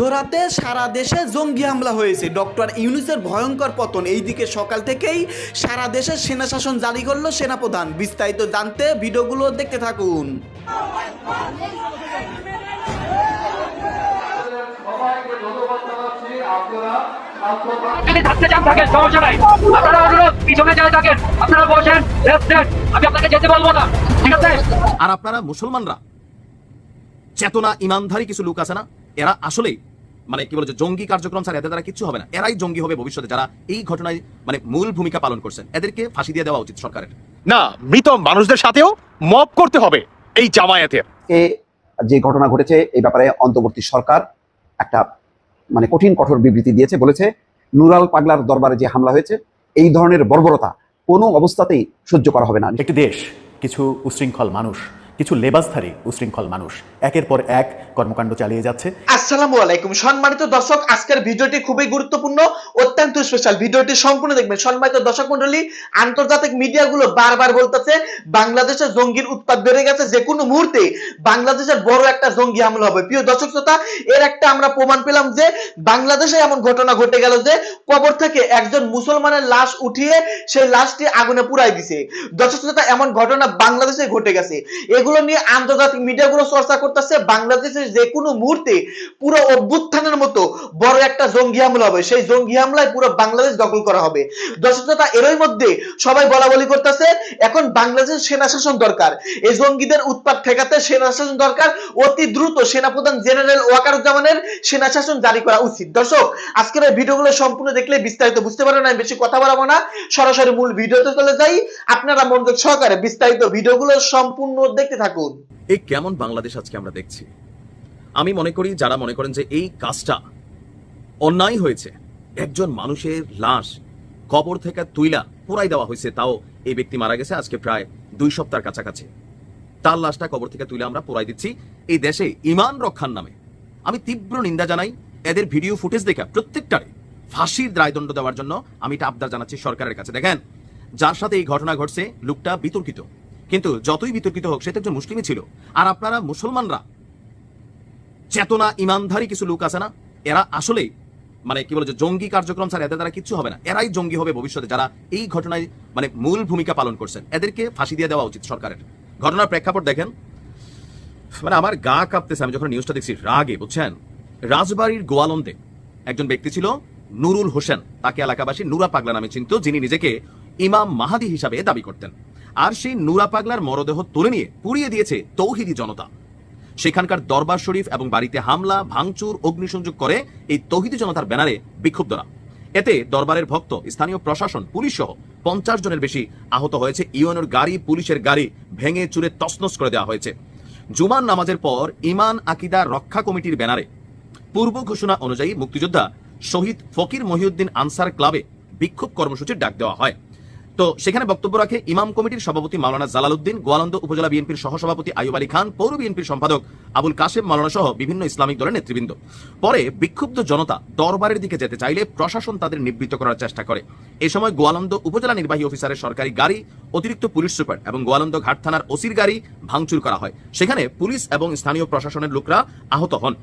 মধ্যরাতে সারা দেশে জঙ্গি হামলা হয়েছে। ডক্টর ইউনুসের ভয়ঙ্কর পতন। এইদিকে সকাল থেকেই সারা দেশে সেনা শাসন জারি করল সেনাপ্রধান। বিস্তারিত জানতে ভিডিওগুলো দেখতে থাকুন। আর আপনারা মুসলমানরা? চেতনা ইমানধারী কিছু লোক আছে না? এরা আসলেই মানে কি বলে জঙ্গি কার্যক্রম ছাড়া এদের দ্বারা কিচ্ছু হবে না। এরাই জঙ্গি হবে ভবিষ্যতে যারা এই ঘটনায় মানে মূল ভূমিকা পালন করছেন। এদেরকে ফাঁসি দিয়ে দেওয়া উচিত সরকারের। না মৃত মানুষদের সাথেও মব করতে হবে এই জামায়াতের। এ যে ঘটনা ঘটেছে এই ব্যাপারে অন্তর্বর্তী সরকার একটা মানে কঠিন কঠোর বিবৃতি দিয়েছে বলেছে নুরাল পাগলার দরবারে যে হামলা হয়েছে এই ধরনের বর্বরতা কোনো অবস্থাতেই সহ্য করা হবে না। একটি দেশ কিছু উশৃঙ্খল মানুষ কিছু লেবাসধারী উশৃঙ্খল মানুষ। একের পর এক কর্মকাণ্ড চালিয়ে যাচ্ছে। আসসালামু আলাইকুম। সম্মানিত দর্শক, আজকের ভিডিওটি খুবই গুরুত্বপূর্ণ, অত্যন্ত স্পেশাল ভিডিওটি সম্পূর্ণ দেখবেন। সম্মানিত দর্শক মন্ডলী আন্তর্জাতিক মিডিয়াগুলো বারবার বলতেছে, বাংলাদেশে জঙ্গির উৎপাদ বেড়ে গেছে। যে কোনো মুহূর্তে বাংলাদেশের বড় একটা জঙ্গি হামলা হবে। প্রিয় দর্শক শ্রোতা, এর একটা আমরা প্রমাণ পেলাম যে, বাংলাদেশে এমন ঘটনা ঘটে গেল যে, কবর থেকে একজন মুসলমানের লাশ উঠিয়ে সেই লাশটি আগুনে পুড়াই দিছে। দর্শক শ্রোতা, এমন ঘটনা বাংলাদেশে ঘটে গেছে। এগুলো নিয়ে আন্তর্জাতিক মিডিয়াগুলো চর্চা করতেছে। বাংলাদেশের যে কোনো মুহূর্তে পুরো অভ্যুত্থানের মতো বড় একটা জঙ্গি হামলা হবে। সেই জঙ্গি হামলায় পুরো বাংলাদেশ দখল করা হবে। দর্শক শ্রোতা এরই মধ্যে সবাই বলা বলি করতেছে, এখন বাংলাদেশের সেনা শাসন দরকার। এই জঙ্গিদের উৎপাত ঠেকাতে সেনা শাসন দরকার। অতি দ্রুত সেনাপ্রধান জেনারেল ওয়াকারুজ্জামানের সেনা শাসন জারি করা উচিত। দর্শক, আজকের এই ভিডিওগুলো সম্পূর্ণ দেখলে বিস্তারিত বুঝতে পারবেন আমি বেশি কথা বাড়াবো না। সরাসরি মূল ভিডিওতে চলে যাই। আপনারা মনোযোগ সহকারে বিস্তারিত ভিডিওগুলো সম্পূর্ণ দেখতে থাকুন। এই কেমন বাংলাদেশ আজকে আমরা দেখছি? আমি মনে করি যারা মনে করেন যে এই কাজটা অন্যায় হয়েছে, একজন মানুষের লাশ কবর থেকে তুইলা পুরাই দেওয়া হয়েছে, তাও এই ব্যক্তি মারা গেছে আজকে প্রায় দুই সপ্তাহের কাছাকাছি। তার লাশটা কবর থেকে তুলে আমরা পুরাই দিচ্ছি এই দেশে ইমান রক্ষার নামে। আমি তীব্র নিন্দা জানাই এদের ভিডিও ফুটেজ দেখা প্রত্যেকটারে ফাঁসির রায়দণ্ড দেওয়ার জন্য আমি এটা আবদার জানাচ্ছি সরকারের কাছে। দেখেন, যার সাথে এই ঘটনা ঘটছে, লোকটা বিতর্কিত। কিন্তু যতই বিতর্কিত হোক, সে তো একজন মুসলিমই ছিল। আর আপনারা মুসলমানরা, চেতনা ইমানধারী কিছু লোক আছে না? এরা আসলেই মানে কি বলে যে জঙ্গি কার্যক্রম ছাড়া এদের দ্বারা কিচ্ছু হবে না। এরাই জঙ্গি হবে ভবিষ্যতে যারা এই ঘটনায় মানে মূল ভূমিকা পালন করছেন। এদেরকে ফাঁসি দিয়ে দেওয়া উচিত সরকারের। ঘটনার প্রেক্ষাপট দেখেন। মানে আমার গা কাঁপতেছে। আমি যখন নিউজটা দেখছি, রাগে, বুঝছেন? রাজবাড়ির গোয়ালন্দে একজন ব্যক্তি ছিল, নুরুল হোসেন। তাকে এলাকাবাসী নুরা পাগলা নামে চিনত, যিনি নিজেকে ইমাম মাহাদি হিসাবে দাবি করতেন। আর সেই নুরা পাগলার মরদেহ তুলে নিয়ে পুড়িয়ে দিয়েছে তৌহিদি জনতা। সেখানকার দরবার শরীফ এবং বাড়িতে হামলা, ভাঙচুর, অগ্নিসংযোগ করে এই তৌহিদি জনতার ব্যানারে বিক্ষুব্ধরা এতে দরবারের ভক্ত, স্থানীয় প্রশাসন, পুলিশ সহ পঞ্চাশ জনের বেশি আহত হয়েছে। ইউএনওর গাড়ি, পুলিশের গাড়ি ভেঙে চুরে তছনছ করে দেওয়া হয়েছে। জুমার নামাজের পর ইমান আকিদা রক্ষা কমিটির ব্যানারে। পূর্ব ঘোষণা অনুযায়ী মুক্তিযোদ্ধা শহীদ ফকির মহিউদ্দিন আনসার ক্লাবে বিক্ষোভ কর্মসূচির ডাক দেওয়া হয়। তো সেখানে বক্তব্য রাখে ইমাম কমিটির সভাপতি মাওলানা জালালউদ্দিন, গোয়ালন্দ উপজেলা বিএনপির সহসভাপতি আয়ুব আলী খান, পৌর বিএনপির সম্পাদক আবুল কাশেম, মাওলানা সহ বিভিন্ন ইসলামিক দলের নেতৃবৃন্দ। পরে বিক্ষুব্ধ জনতা দরবারের দিকে যেতে চাইলে প্রশাসন তাদের নিবৃত্ত করার চেষ্টা করে। এ সময় গোয়ালন্দ উপজেলা নির্বাহী অফিসারের সরকারি গাড়ি, অতিরিক্ত পুলিশ সুপার এবং গোয়ালন্দ ঘাট থানার ওসির গাড়ি ভাঙচুর করা হয়। সেখানে পুলিশ এবং স্থানীয় প্রশাসনের লোকরা আহত হন।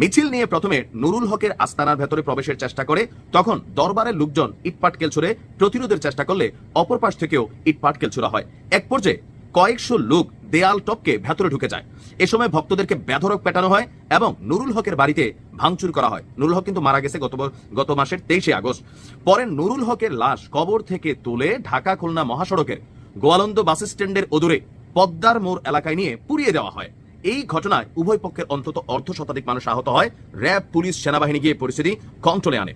মিছিল নিয়ে প্রথমে নুরুল হকের আস্তানার ভেতরে প্রবেশের চেষ্টা করে, তখন দরবারের লোকজন ইটপাটকেল ছুড়ে প্রতিরোধের চেষ্টা করলে অপর পাশ থেকেও ইটপাটকেল ছোড়া হয়। এক পর্যায়ে কয়েকশো লোক দেয়াল টপকে ভেতরে ঢুকে যায়। এ সময় ভক্তদেরকে বেধরক পেটানো হয় এবং নুরুল হকের বাড়িতে ভাঙচুর করা হয়। নুরুল হক কিন্তু মারা গেছে গত গত মাসের তেইশে আগস্ট। পরে নুরুল হকের লাশ কবর থেকে তুলে ঢাকা খুলনা মহাসড়কের গোয়ালন্দ বাস স্ট্যান্ডের অদূরে পদ্মার মোড় এলাকায় নিয়ে পুড়িয়ে দেওয়া হয়। এই ঘটনায় উভয় পক্ষের অন্তত অর্ধ শতাধিক মানুষ আহত হয়। র্যাব, পুলিশ, সেনাবাহিনী গিয়ে পরিস্থিতি কন্ট্রোলে আনে।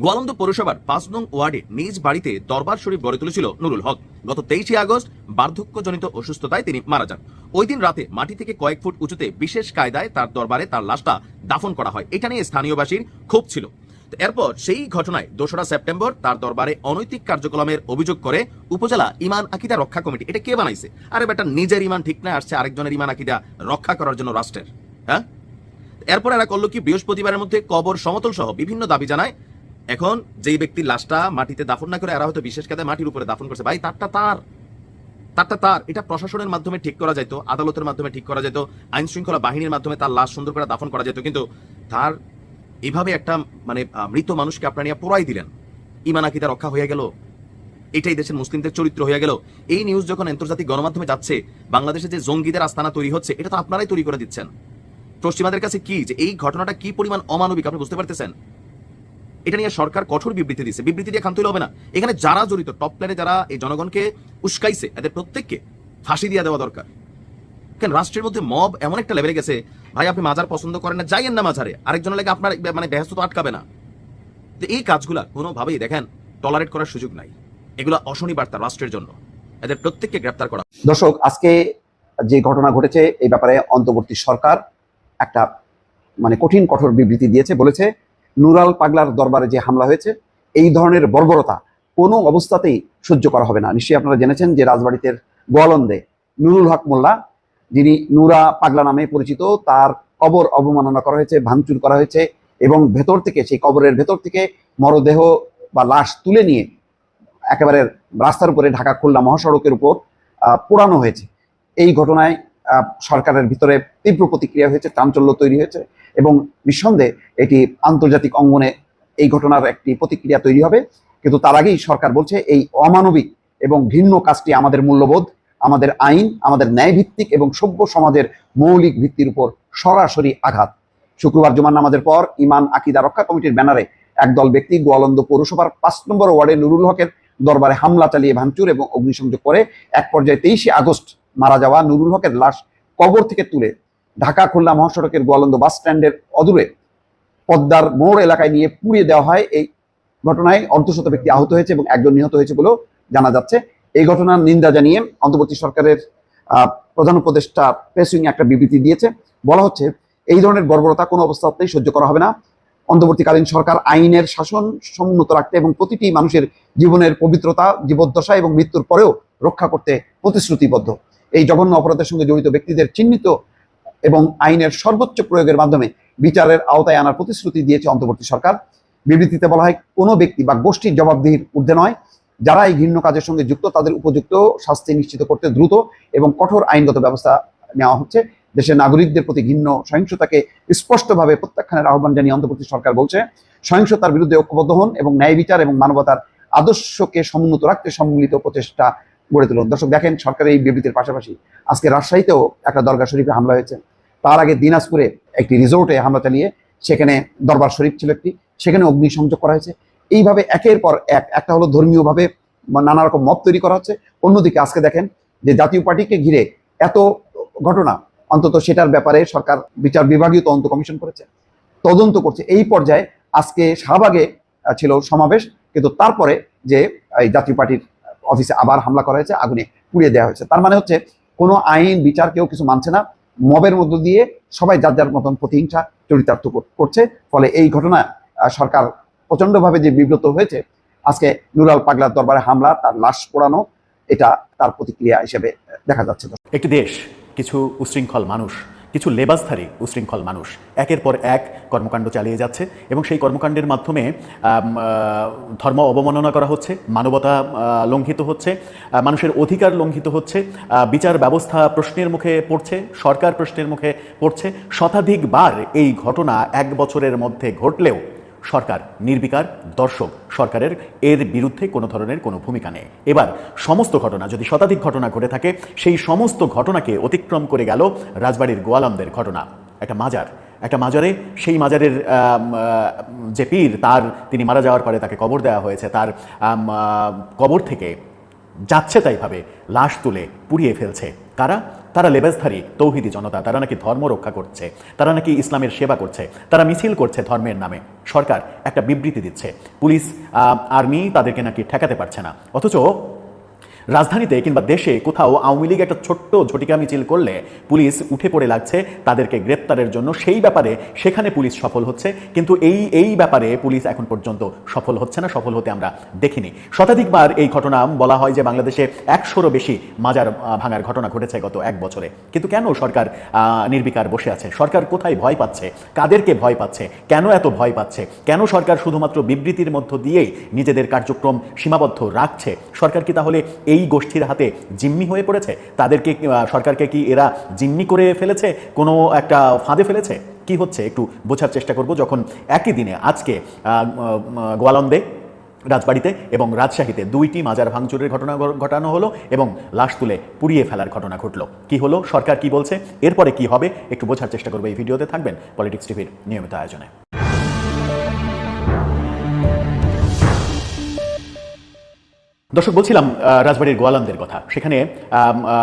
গোয়ালন্দ পৌরসভার পাঁচ নং ওয়ার্ডে নিজ বাড়িতে দরবার শরীফ গড়ে তুলেছিল নুরুল হক। গত তেইশে আগস্ট বার্ধক্যজনিত অসুস্থতায় তিনি মারা যান। ওই দিন রাতে মাটি থেকে কয়েক ফুট উঁচুতে বিশেষ কায়দায় তার দরবারে তার লাশটা দাফন করা হয়। এটা নিয়ে স্থানীয়বাসীর ক্ষোভ ছিল। এরপর সেই ঘটনায় দোসরা সেপ্টেম্বর তার দরবারে অনৈতিক কার্যক্রমের অভিযোগ করে উপজেলা ইমান আকিদা রক্ষা কমিটি। এটা কে বানাইছে? আরে বেটা, নিজের ইমান ঠিক না আসছে আরেকজনের ইমান আকিদা রক্ষা করার জন্য রাষ্ট্রের হ্যাঁ? এরপর এরা করল কি? বৃহস্পতিবারের মধ্যে কবর সমতল সহ বিভিন্ন দাবি জানায়। এখন যেই ব্যক্তির লাশটা মাটিতে দাফন না করে এরা হয়তো বিশেষ কায়দায় মাটির উপরে দাফন করছে। ভাই, তারটা তার। তারটা তার। এটা প্রশাসনের মাধ্যমে ঠিক করা যেত আদালতের মাধ্যমে ঠিক করা যেত আইন শৃঙ্খলা বাহিনীর মাধ্যমে তার লাশ সুন্দর করে দাফন করা যেত কিন্তু তার এভাবে একটা মানে মৃত মানুষকে আপনারা পোড়াই দিলেন। ইমান আকিদা রক্ষা হয়ে গেল। এটাই দেশের মুসলিমদের চরিত্র হয়ে গেল। এই নিউজ যখন আন্তর্জাতিক গণমাধ্যমে যাচ্ছে, বাংলাদেশে যে জঙ্গিদের আস্তানা তৈরি হচ্ছে, এটা তো আপনারাই তৈরি করে দিচ্ছেন। পশ্চিমাদের কাছে কি, যে এই ঘটনাটা কি পরিমাণ অমানবিক, আপনি বুঝতে পারতেছেন? এটা নিয়ে সরকার কঠোর বিবৃতি দিচ্ছে বিবৃতি দিয়ে খামতে হবে না। এখানে যারা জড়িত টপ প্ল্যানে যারা, এই জনগণকে উস্কাইছে, এদের প্রত্যেককে ফাঁসি দিয়ে দেওয়া দরকার। কেন? রাষ্ট্রের মধ্যে মব এমন একটা লেভেলে গেছে ভাই, আপনি মাজার পছন্দ করেন না, যাইয়েন না মাজারে। আরেকজনের লাগে আপনার মানে ব্যস্ত তো আটকাবে না। তো এই কাজগুলা কোনোভাবেই দেখেন টলারেট করার সুযোগ নাই। এগুলা অশনি বার্তা রাষ্ট্রের জন্য। এদের প্রত্যেককে গ্রেপ্তার করা। দর্শক, আজকে যে ঘটনা ঘটেছে, এই ব্যাপারে অন্তর্বর্তী সরকার একটা মানে কঠিন, কঠোর বিবৃতি দিয়েছে, বলেছে, নুরাল পাগলার দরবারে যে হামলা হয়েছে, এই ধরনের বর্বরতা কোনো অবস্থাতেই সহ্য করা হবে না। নিশ্চয়ই আপনারা জেনেছেন যে রাজবাড়িতে গোয়ালন্দে নুরুল হক মোল্লা যিনি নুরা পাগলা নামে পরিচিত, তার কবর অবমাননা করা হয়েছে, ভাঙচুর করা হয়েছে এবং ভেতর থেকে, সেই কবরের ভেতর থেকে মরদেহ বা লাশ তুলে নিয়ে একেবারে রাস্তার উপরে ঢাকা খুলনা মহাসড়কের উপর পোড়ানো হয়েছে। এই ঘটনায় সরকারের ভিতরে তীব্র প্রতিক্রিয়া হয়েছে, চাঞ্চল্য তৈরি হয়েছে এবং নিঃসন্দেহে এটি আন্তর্জাতিক অঙ্গনে এই ঘটনার একটি প্রতিক্রিয়া তৈরি হবে। কিন্তু তার আগেই সরকার বলছে, এই অমানবিক এবং ঘৃণ্য কাজটি আমাদের মূল্যবোধ। আমাদের আইন, আমাদের ন্যায় ভিত্তিক এবং সভ্য সমাজের মৌলিক ভিত্তির উপর সরাসরি আঘাত। শুক্রবার জুমার নামাজের পর ইমান আকিদা রক্ষা কমিটির ব্যানারে একদল ব্যক্তি গোয়ালন্দ পৌরসভার পাঁচ নম্বর ওয়ার্ডে নুরুল হকের দরবারে হামলা চালিয়ে ভাঙচুর এবং অগ্নিসংযোগ করে এক পর্যায়ে তেইশে আগস্ট মারা যাওয়া নুরুল হকের লাশ কবর থেকে তুলে ঢাকা খুলনা মহাসড়কের গোয়ালন্দ বাস স্ট্যান্ডের অদূরে পদ্মার মোড় এলাকায় নিয়ে পুড়িয়ে দেওয়া হয়। এই ঘটনায় অর্ধশত ব্যক্তি আহত হয়েছে এবং একজন নিহত হয়েছে বলেও জানা যাচ্ছে। এই ঘটনার নিন্দা জানিয়ে অন্তর্বর্তী সরকারের প্রধান উপদেষ্টা প্রেসিং একটা বিবৃতি দিয়েছে। বলা হচ্ছে, এই ধরনের বর্বরতা কোনো অবস্থাতেই সহ্য করা হবে না। অন্তর্বর্তীকালীন সরকার আইনের শাসন সমুন্নত রাখতে এবং প্রতিটি মানুষের জীবনের পবিত্রতা, জীবদ্দশা এবং মৃত্যুর পরেও রক্ষা করতে প্রতিশ্রুতিবদ্ধ। এই জঘন্য অপরাধের সঙ্গে জড়িত ব্যক্তিদের চিহ্নিত এবং আইনের সর্বোচ্চ প্রয়োগের মাধ্যমে বিচারের আওতায় আনার প্রতিশ্রুতি দিয়েছে অন্তর্বর্তী সরকার। বিবৃতিতে বলা হয়, কোনো ব্যক্তি বা গোষ্ঠীর জবাবদিহির ঊর্ধ্বে নয়। যারা এই ঘৃণ্য কাজের সঙ্গে যুক্ত, তাদের উপযুক্ত শাস্তি নিশ্চিত করতে দ্রুত এবং কঠোর আইনগত ব্যবস্থা নেওয়া হচ্ছে। দেশের নাগরিকদের প্রতি ঘৃণ্য সহিংসতাকে স্পষ্টভাবে প্রত্যাখ্যানের আহ্বান জানিয়ে অন্তর্বর্তী সরকার বলছে, সহিংসতার বিরুদ্ধে ঐক্যবদ্ধ হন এবং ন্যায় বিচার এবং মানবতার আদর্শকে সমুন্নত রাখতে সম্মিলিত প্রচেষ্টা গড়ে তুলুন। দর্শক, দেখেন সরকারের এই বিবৃতির পাশাপাশি আজকে রাজশাহীতেও একটা দরগা শরীফে হামলা হয়েছে। তার আগে দিনাজপুরে একটি রিসোর্টে হামলা চালিয়ে সেখানে দরবার শরীফ ছিল একটি, সেখানে অগ্নিসংযোগ করা হয়েছে। এইভাবে একের পর এক। একটা হলো ধর্মীয়ভাবে নানা রকম মত তৈরি করা হচ্ছে। অন্যদিকে আজকে দেখেন যে জাতীয় পার্টিকে ঘিরে এত ঘটনা, অন্তত সেটার ব্যাপারে সরকার, বিচার বিভাগীয় তদন্ত কমিশন করেছে, তদন্ত করছে। এই পর্যায়ে আজকে শাহবাগে ছিল সমাবেশ, কিন্তু তারপরে যে এই জাতীয় পার্টির অফিসে আবার হামলা করা হয়েছে, আগুনে পুড়িয়ে দেওয়া হয়েছে। তার মানে হচ্ছে কোনো আইন, বিচার কেউ কিছু মানছে না। মবের মধ্য দিয়ে সবাই যার যার মতন প্রতিহিংসা, চরিতার্থ করছে। ফলে এই ঘটনা সরকার প্রচণ্ডভাবে যে বিব্রত হয়েছে, আজকে নুরাল পাগলার দরবারে হামলা, তার লাশ পোড়ানো, এটা তার প্রতিক্রিয়া হিসেবে দেখা যাচ্ছে। একটি দেশ, কিছু উশৃঙ্খল মানুষ, কিছু লেবাসধারী উশৃঙ্খল মানুষ, একের পর এক কর্মকাণ্ড চালিয়ে যাচ্ছে এবং সেই কর্মকাণ্ডের মাধ্যমে ধর্ম অবমাননা করা হচ্ছে, মানবতা লঙ্ঘিত হচ্ছে মানুষের অধিকার লঙ্ঘিত হচ্ছে বিচার ব্যবস্থা প্রশ্নের মুখে পড়ছে, সরকার প্রশ্নের মুখে পড়ছে। শতাধিকবার এই ঘটনা এক বছরের মধ্যে ঘটলেও সরকার, নির্বিকার দর্শক সরকারের, এর বিরুদ্ধে কোনো ধরনের কোনো ভূমিকা নেই। এবার সমস্ত ঘটনা, যদি শতাধিক ঘটনা ঘটে থাকে, সেই সমস্ত ঘটনাকে অতিক্রম করে গেল রাজবাড়ির গোয়ালামদের ঘটনা। একটা মাজার, একটা মাজারে সেই মাজারের যে পীর, তার তিনি মারা যাওয়ার পরে তাকে কবর দেওয়া হয়েছে, তার কবর থেকে যাচ্ছে তাইভাবে, লাশ তুলে পুড়িয়ে ফেলছে। কারা? তারা লেবাসধারী, তৌহিদি জনতা, তারা নাকি ধর্ম রক্ষা করছে, তারা নাকি ইসলামের সেবা করছে, তারা মিছিল করছে ধর্মের নামে। সরকার একটা বিবৃতি দিচ্ছে। পুলিশ আর্মি তাদেরকে নাকি ঠেকাতে পারছে না। অথচ রাজধানীতে কিংবা দেশে কোথাও আওয়ামী লীগ একটা ছোট্ট ঝটিকা মিছিল করলে পুলিশ উঠে পড়ে লাগছে, তাদেরকে গ্রেপ্তারের জন্য। সেই ব্যাপারে সেখানে পুলিশ সফল হচ্ছে, কিন্তু এই এই ব্যাপারে পুলিশ এখন পর্যন্ত সফল হচ্ছে না, সফল হতে আমরা দেখিনি। শতাধিকবার এই ঘটনা বলা হয় যে বাংলাদেশে একশোরও বেশি মাজার ভাঙার ঘটনা ঘটেছে গত এক বছরে। কিন্তু কেন সরকার নির্বিকার বসে আছে? সরকার কোথায় ভয় পাচ্ছে? কাদেরকে ভয় পাচ্ছে? কেন এত ভয় পাচ্ছে? কেন সরকার শুধুমাত্র বিবৃতির মধ্য দিয়েই নিজেদের কার্যক্রম সীমাবদ্ধ রাখছে? সরকার কি তাহলে এই এই গোষ্ঠীর হাতে জিম্মি হয়ে পড়েছে? তাদেরকে সরকারকে কি এরা জিম্মি করে ফেলেছে? কোনো একটা ফাঁদে ফেলেছে? কি হচ্ছে? একটু বোঝার চেষ্টা করব যখন একই দিনে আজকে গোয়ালন্দে রাজবাড়িতে এবং রাজশাহীতে দুইটি মাজার ভাঙচুরের ঘটনা ঘটানো হলো এবং লাশ তুলে পুড়িয়ে ফেলার ঘটনা ঘটলো। কি হলো? সরকার কি বলছে? এরপরে কি হবে? একটু বোঝার চেষ্টা করব এই ভিডিওতে। থাকবেন পলিটিক্স টিভির নিয়মিত আয়োজনে। দর্শক বলছিলাম রাজবাড়ির গোয়ালন্দের কথা। সেখানে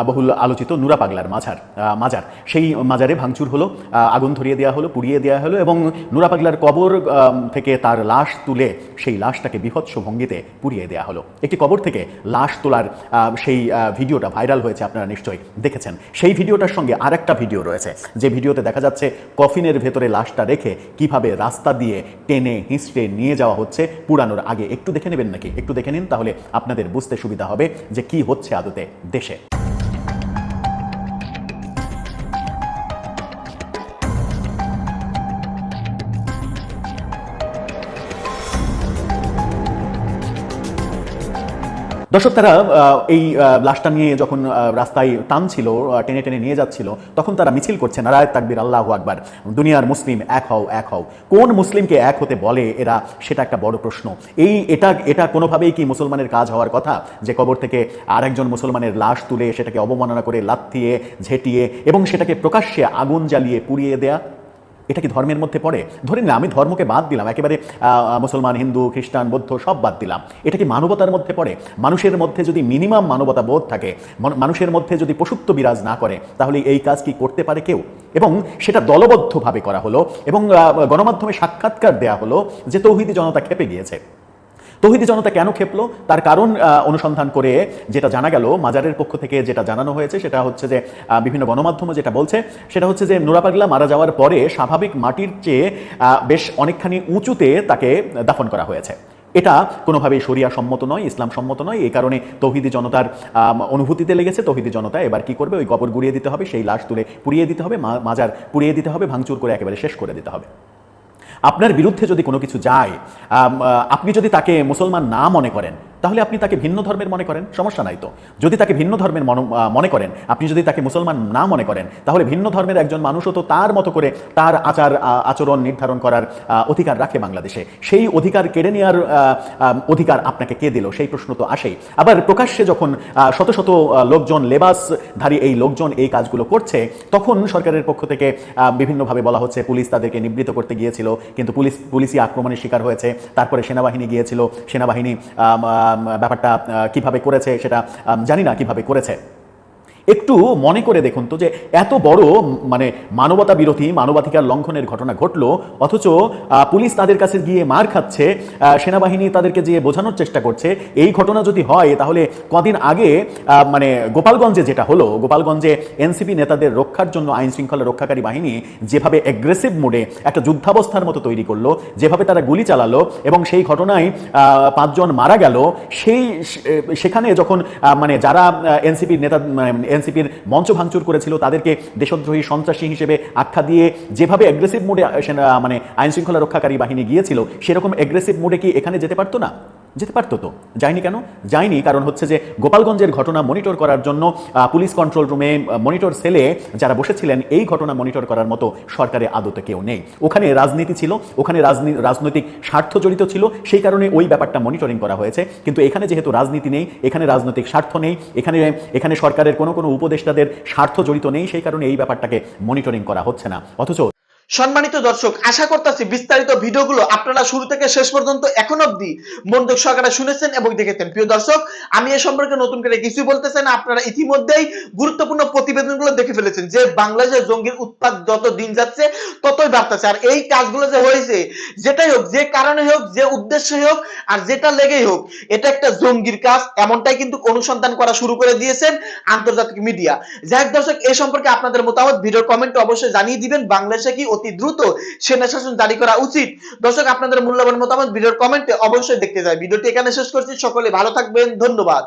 বহুল আলোচিত নুরা পাগলার আহ, মাজার। সেই মাজারে ভাঙচুর হলো আগুন ধরিয়ে দেওয়া হলো পুড়িয়ে দেওয়া হলো এবং নুরা পাগলার কবর থেকে তার লাশ তুলে সেই লাশটাকে বিভৎস ভঙ্গিতে পুড়িয়ে দেওয়া হলো। একটি কবর থেকে লাশ তোলার সেই ভিডিওটা ভাইরাল হয়েছে আপনারা নিশ্চয়ই দেখেছেন। সেই ভিডিওটার সঙ্গে আরেকটা ভিডিও রয়েছে যে ভিডিওতে দেখা যাচ্ছে কফিনের ভেতরে লাশটা রেখে কীভাবে রাস্তা দিয়ে টেনে হিঁচড়ে নিয়ে যাওয়া হচ্ছে পুরানোর আগে। একটু দেখে নেবেন নাকি? একটু দেখে নিন তাহলে আপনাদের বুঝতে সুবিধা হবে যে কি হচ্ছে আদতে দেশে। দর্শক, তারা এই লাশটা নিয়ে যখন রাস্তায় টানছিল টেনে টেনে নিয়ে যাচ্ছিল, তখন তারা মিছিল করছে নারায় তাকবির, আল্লাহ আকবার। দুনিয়ার মুসলিম এক হও এক হও। কোন মুসলিমকে এক হতে বলে এরা, সেটা একটা বড় প্রশ্ন। এই, এটা এটা কোনোভাবেই কি মুসলমানের কাজ হওয়ার কথা? যে কবর থেকে আরেকজন মুসলমানের লাশ তুলে সেটাকে অবমাননা করে লাথিয়ে, ঝেঁটিয়ে এবং সেটাকে প্রকাশ্যে আগুন জ্বালিয়ে পুড়িয়ে দেয়া? এটা কি ধর্মের মধ্যে পড়ে? ধরে না আমি ধর্মকে বাদ দিলাম, একেবারে মুসলমান, হিন্দু, খ্রিস্টান, বৌদ্ধ সব বাদ দিলাম। এটা কি মানবতার মধ্যে পড়ে? মানুষের মধ্যে যদি মিনিমাম মানবতা বোধ থাকে মানুষের মধ্যে যদি পশুত্ব বিরাজ না করে, তাহলে এই কাজ কি করতে পারে কেউ? এবং সেটা দলবদ্ধভাবে করা হলো এবং গণমাধ্যমে সাক্ষাৎকার দেয়া হলো যে তৌহিদি জনতা খেপে গিয়েছে। তৌহিদি জনতা কেন খেপলো? তার কারণ অনুসন্ধান করে যেটা জানা গেল, মাজারের পক্ষ থেকে যেটা জানানো হয়েছে, সেটা হচ্ছে যে বিভিন্ন গণমাধ্যমে যেটা বলছে, সেটা হচ্ছে যে নুরা পাগলা মারা যাওয়ার পরে স্বাভাবিক মাটির চেয়ে বেশ অনেকখানি উঁচুতে তাকে দাফন করা হয়েছে। এটা কোনোভাবেই শরিয়া সম্মত নয়, ইসলাম সম্মত নয়। এই কারণে তৌহিদি জনতার অনুভূতিতে লেগেছে। তৌহিদি জনতা এবার কি করবে? ওই কবর গুড়িয়ে দিতে হবে, সেই লাশ তুলে পুড়িয়ে দিতে হবে মাজার পুড়িয়ে দিতে হবে, ভাঙচুর করে একেবারে শেষ করে দিতে হবে। আপনার বিরুদ্ধে যদি কোনো কিছু যায় আপনি যদি তাকে মুসলমান না মনে করেন তাহলে আপনি তাকে ভিন্ন ধর্মের মনে করেন? সমস্যা নাই তো। যদি তাকে ভিন্ন ধর্মের মন- করেন, আপনি যদি তাকে মুসলমান না মনে করেন, তাহলে ভিন্ন ধর্মের একজন মানুষও তো তার মতো করে তার আচার আচরণ নির্ধারণ করার অধিকার রাখে বাংলাদেশে। সেই অধিকার কেড়ে নেওয়ার অধিকার আপনাকে কে দিল? সেই প্রশ্ন তো আসেই। আবার প্রকাশ্যে যখন শত শত লোকজন, লেবাসধারী এই লোকজন এই কাজগুলো করছে, তখন সরকারের পক্ষ থেকে বিভিন্নভাবে বলা হচ্ছে, পুলিশ তাদেরকে নিবৃত করতে গিয়েছিল, কিন্তু পুলিশ, পুলিশই আক্রমণের শিকার হয়েছে। তারপরে সেনাবাহিনী গিয়েছিল। সেনাবাহিনী ব্যাপারটা কীভাবে করেছে সেটা জানি না কীভাবে করেছে। একটু মনে করে দেখুন তো যে এত বড় মানে মানবতা বিরোধী, মানবাধিকার লঙ্ঘনের ঘটনা ঘটলো, অথচ পুলিশ তাদের কাছে গিয়ে মার খাচ্ছে সেনাবাহিনী তাদেরকে যে বোঝানোর চেষ্টা করছে। এই ঘটনা যদি হয়, তাহলে কদিন আগে মানে গোপালগঞ্জে যেটা হলো, গোপালগঞ্জে এনসিপি নেতাদের রক্ষার জন্য আইন শৃঙ্খলা রক্ষাকারী বাহিনী যেভাবে অ্যাগ্রেসিভ মোডে একটা যুদ্ধাবস্থার মতো তৈরি করল, যেভাবে তারা গুলি চালালো এবং সেই ঘটনায় পাঁচজন মারা গেল, সেই সেখানে যখন মানে যারা এনসিপির নেতা এনসিপির মঞ্চ ভাঙচুর করেছিল, তাদেরকে দেশদ্রোহী সন্ত্রাসী হিসেবে আখ্যা দিয়ে যেভাবে অ্যাগ্রেসিভ মোডে মানে আইনশৃঙ্খলা রক্ষাকারী বাহিনী গিয়েছিল, সেরকম অ্যাগ্রেসিভ মোডে কি এখানে যেতে পারতো না? যেতে পারতো তো? যায়নি কেন? যায়নি কারণ হচ্ছে যে গোপালগঞ্জের ঘটনা মনিটর করার জন্য পুলিশ কন্ট্রোল রুমে মনিটর সেলে যারা বসেছিলেন, এই ঘটনা মনিটর করার মতো সরকারে আদতে কেউ নেই। ওখানে রাজনীতি ছিল, ওখানে রাজনৈতিক স্বার্থ জড়িত ছিল, সেই কারণে ওই ব্যাপারটা মনিটরিং করা হয়েছে। কিন্তু এখানে যেহেতু রাজনীতি নেই, এখানে রাজনৈতিক স্বার্থ নেই, এখানে এখানে সরকারের কোনো কোনো উপদেষ্টাদের স্বার্থ জড়িত নেই, সেই কারণে এই ব্যাপারটাকে মনিটরিং করা হচ্ছে না। অথচ সম্মানিত দর্শক, আশা করতেছি বিস্তারিত ভিডিওগুলো আপনারা শুরু থেকে শেষ পর্যন্ত এখন অবধি মনোযোগ সহকারে শুনেছেন এবং দেখেছেন। প্রিয় দর্শক, আমি এ সম্পর্কে নতুন করে কিছু বলতেছেন আপনারা ইতিমধ্যেই গুরুত্বপূর্ণ প্রতিবেদনগুলো দেখে ফেলেছেন যে বাংলাদেশের জঙ্গির উৎপাদ যত দিন যাচ্ছে, ততই বাড়তেছে। আর এই কাজগুলো যে হয়েছে, যেটাই হোক, যে কারণে হোক, যে উদ্দেশ্যে হোক, আর যেটা লেগেই হোক, এটা একটা জঙ্গির কাজ, এমনটাই কিন্তু অনুসন্ধান করা শুরু করে দিয়েছেন আন্তর্জাতিক মিডিয়া। যাই দর্শক এই সম্পর্কে আপনাদের মতামত, ভিডিওর কমেন্টে অবশ্যই জানিয়ে দিবেন, বাংলাদেশে কি অতি দ্রুত সেনা শাসন জারি করা উচিত। দর্শক, আপনাদের মূল্যবান মতামত ভিডিওর কমেন্টে অবশ্যই দেখতে যায় ভিডিওটি এখানে শেষ করছি। সকলে ভালো থাকবেন। ধন্যবাদ।